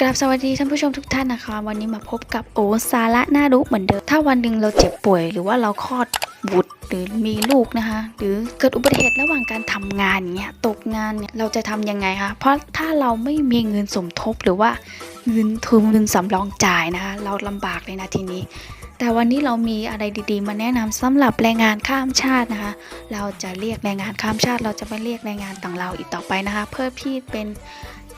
กราบสวัสดีท่านผู้ชมทุกท่านนะคะ วันนี้มาพบกับโอสาระน่ารู้เหมือนเดิม ถ้าวันหนึ่งเราเจ็บป่วย หรือว่าเราคลอดบุตรหรือมีลูกนะคะ หรือเกิดอุบัติเหตุระหว่างการทำงานเงี้ยตกงานเนี่ยเราจะทำยังไงคะเพราะถ้าเราไม่มีเงินสมทบหรือว่าเงินทุนเงินสำรองจ่ายนะคะ เราลำบากเลยนะทีนี้ แต่วันนี้เรามีอะไรดีๆ มาแนะนำสำหรับแรงงานข้ามชาตินะคะ เราจะเรียกแรงงานข้ามชาติ เราจะไม่เรียกแรงงานต่างเราอีกต่อไปนะคะ เพื่อพี่เป็น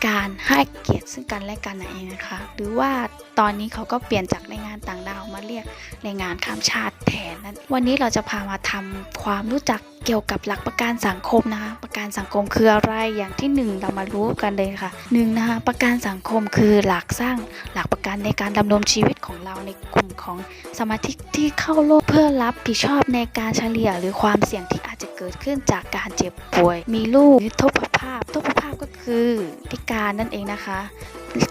การให้เกียรติซึ่งกันและกันนั่นเองนะคะ หรือว่าตอนนี้เขาก็เปลี่ยนจากแรงงานต่างดาวมาเรียกแรงงานข้ามชาติแทนนั่นวันนี้เราจะพามาทำความรู้จักเกี่ยวกับหลักประกันสังคมนะคะ ประกันสังคมคืออะไรอย่างที่หนึ่งเรามารู้กันเลยค่ะหนึ่งนะคะประกันสังคมคือหลักสร้างหลักประกันในการดำรงชีวิตของเราในกลุ่มของสมาชิกที่เข้าร่วมเพื่อรับผิดชอบในการเฉลี่ยหรือความเสี่ยงที่ เกิดขึ้นจากการเจ็บป่วย มีลูกหรือทุพภาพทุพภาพก็คือพิการนั่นเองนะคะ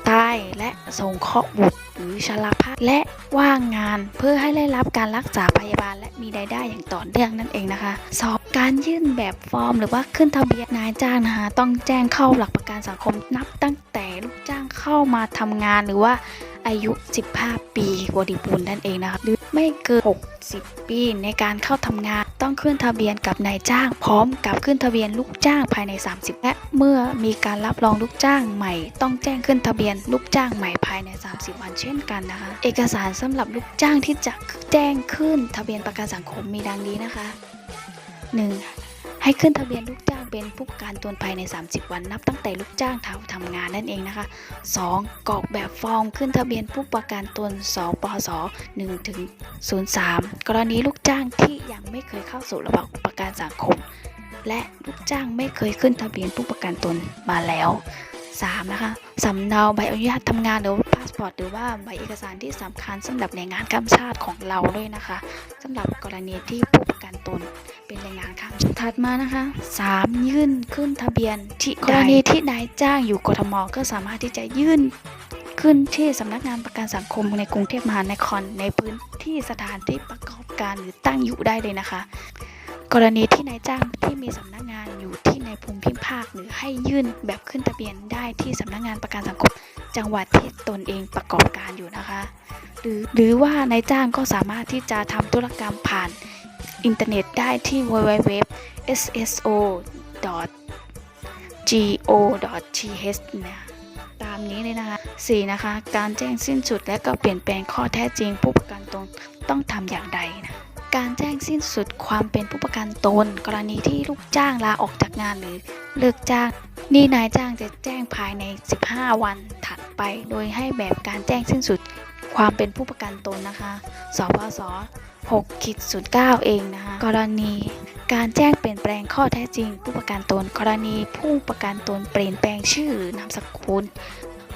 ตายและสงเคราะห์บุตรหรือชราภาพและว่างงานเพื่อให้ได้รับการรักษาพยาบาล และมีรายได้อย่างต่อเนื่องนั่นเองนะคะ สอบการยื่นแบบฟอร์ม หรือว่าขึ้นทะเบียนนายจ้างนะคะต้องแจ้งเข้าหลักประกันสังคมนับตั้งแต่ลูกจ้างเข้ามาทำงานหรือว่าอายุ 15 ปีบริบูรณ์นั่นเองนะคะหรือ ไม่เกิน 60 ปีในการเข้าทำงาน ต้องขึ้นทะเบียนกับนายจ้าง พร้อมกับขึ้นทะเบียนลูกจ้างภายใน 30 และเมื่อมีการรับรองลูกจ้างใหม่ ต้องแจ้งขึ้นทะเบียนลูกจ้างใหม่ภายใน 30 วันเช่นกันนะคะ เอกสารสำหรับลูกจ้างที่จะแจ้งขึ้นทะเบียนประกันสังคมมีดังนี้นะคะ 1. ให้ขึ้นทะเบียนลูกจ้าง เป็นผู้ประกันตนภายใน 30 วันนับตั้งแต่ลูกจ้างทำทำงานนั่นเองนะคะ 2. กรอกแบบฟอร์มขึ้นทะเบียนผู้ประกันตนสปส1ถึง03 กรณีลูกจ้างที่ยังไม่เคยเข้าสู่ระบบประกันสังคม และลูกจ้างไม่เคยขึ้นทะเบียนผู้ประกันตนมาแล้ว 3. นะคะสำเนาใบอนุญาตทำงานหรือว่าพาสปอร์ตหรือว่าใบเอกสารที่สำคัญสำหรับแรงงานข้ามชาติของเราด้วยนะคะสำหรับกรณีที่ผู้ประกันตน เป็นแรงงานข้ามชาติถัดมานะคะ 3. ยื่นขึ้นทะเบียนที่กรณีที่นายจ้างอยู่กทมก็สามารถที่จะยื่นขึ้นที่สำนักงานประกันสังคมในกรุงเทพมหานครในพื้นที่สถานที่ประกอบการหรือตั้งอยู่ได้เลยนะคะ กรณีที่นายจ้างที่มีสำนักงานอยู่ที่ในภูมิภาคหรือให้ยื่นแบบขึ้นทะเบียนได้ที่สำนักงานประกันสังคม จังหวัดที่ตนเองประกอบการอยู่นะคะ หรือหรือว่านายจ้างก็สามารถที่จะทำธุรกรรมผ่าน อินเทอร์เน็ตได้ที่ www sso go th นะตามนี้เลยนะคะ 4. นะคะ การแจ้งสิ้นสุดและก็เปลี่ยนแปลงข้อแท้จริงผู้ประกันตนต้องทำอย่างใดนะการแจ้งสิ้นสุดความเป็นผู้ประกันตน กรณีที่ลูกจ้างลาออกจากงานหรือเลิกจ้างนี่นายจ้างจะแจ้งภายใน 15 วันถัดไป โดยให้แบบการแจ้งสิ้นสุดความเป็นผู้ประกันตนนะคะ สพส 6ขีด09 เองนะคะกรณีการแจ้งเปลี่ยนแปลงข้อแท้จริง ผู้ประกันตนกรณีผู้ประกันตนเปลี่ยนแปลงชื่อนามสกุล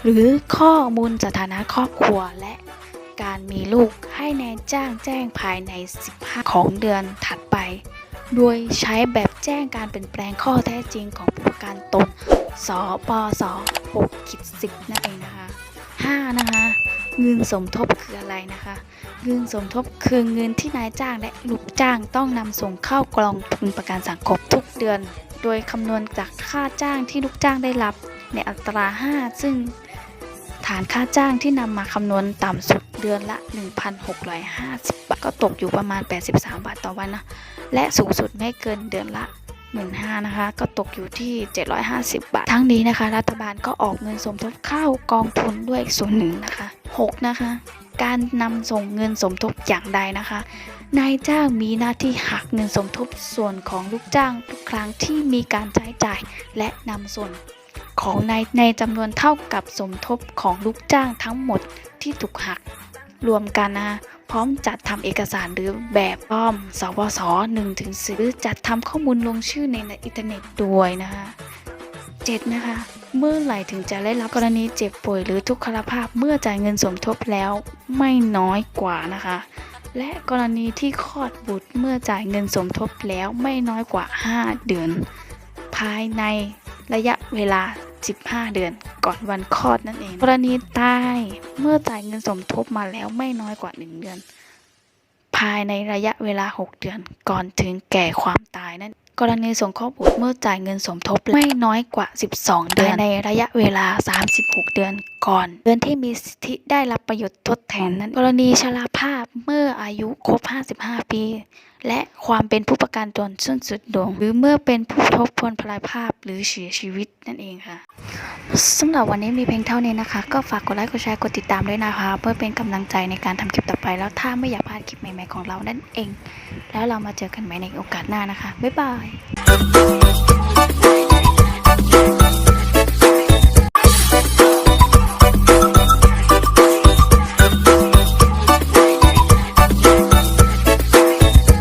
หรือข้อมูลสถานะครอบครัวและการมีลูกให้นายจ้างแจ้งภายใน 15 ของเดือนถัดไป โดยใช้แบบแจ้งการเปลี่ยนแปลงข้อแท้จริงของผู้ประกันตน สปส6ขีด10 นั่นเองนะคะ 5 นะคะ เงินสมทบคืออะไรนะคะ เงินสมทบคือเงินที่นายจ้างและลูกจ้างต้องนำส่งเข้ากองทุนประกันสังคมทุกเดือน โดยคำนวณจากค่าจ้างที่ลูกจ้างได้รับ ในอัตรา 5 ซึ่งฐานค่าจ้างที่นำมาคำนวณต่ำสุดเดือนละ 1,650 บาท ก็ตกอยู่ประมาณ 83 บาทต่อวันนะ และสูงสุดไม่เกินเดือนละ 15,000นะคะ ก็ตกอยู่ที่ 750 บาท ทั้งนี้นะคะ รัฐบาลก็ออกเงินสมทบเข้ากองทุนด้วยส่วนหนึ่งนะคะ 6 นะคะ การนำส่งเงินสมทบอย่างใดนะคะนายจ้างมีหน้าที่หักเงินสมทบส่วนของลูกจ้างทุกครั้งที่มีการใช้จ่ายและนำส่วนของนายในจำนวนเท่ากับสมทบของลูกจ้างทั้งหมดที่ถูกหัก รวมกันนะคะ พร้อมจัดทำเอกสารหรือแบบฟอร์มสวส1ถึงหรือจัดทำข้อมูลลงชื่อในอินเทอร์เน็ตด้วยนะคะ7นะคะ เมื่อไหร่ถึงจะได้รับกรณีเจ็บป่วยหรือทุกขลภาพเมื่อจ่ายเงินสมทบแล้วไม่น้อยกว่านะคะ และกรณีที่คลอดบุตรเมื่อจ่ายเงินสมทบแล้วไม่น้อยกว่า 5 เดือน ภายในระยะเวลา 15 เดือนก่อนวันคลอดนั่นเอง กรณีตายเมื่อจ่ายเงินสมทบมาแล้วไม่น้อยกว่า 1 เดือน ภายในระยะเวลา 6 เดือน ก่อนถึงแก่ความตายนั่นกรณีสงเคราะห์บุตรเมื่อจ่ายเงินสมทบไม่น้อยกว่า 12 เดือนในระยะเวลา 36 เดือนก่อน เดือนที่มีสิทธิได้รับประโยชน์ทดแทนนั้น กรณีชราภาพเมื่ออายุครบ 55 ปี และความเป็นผู้ประกันตนสิ้นสุดดวงหรือเมื่อเป็นผู้ทบทวนพลายภาพหรือเสียชีวิตนั่นเองค่ะสำหรับวันนี้มีเพียงเท่านี้นะคะ ก็ฝากกดไลค์กดแชร์กดติดตามด้วยนะคะ เพื่อเป็นกำลังใจในการทำคลิปต่อไป แล้วถ้าไม่อยากพลาดคลิปใหม่ๆของเรานั่นเอง แล้วเรามาเจอกันใหม่ในโอกาสหน้านะคะบ๊ายบาย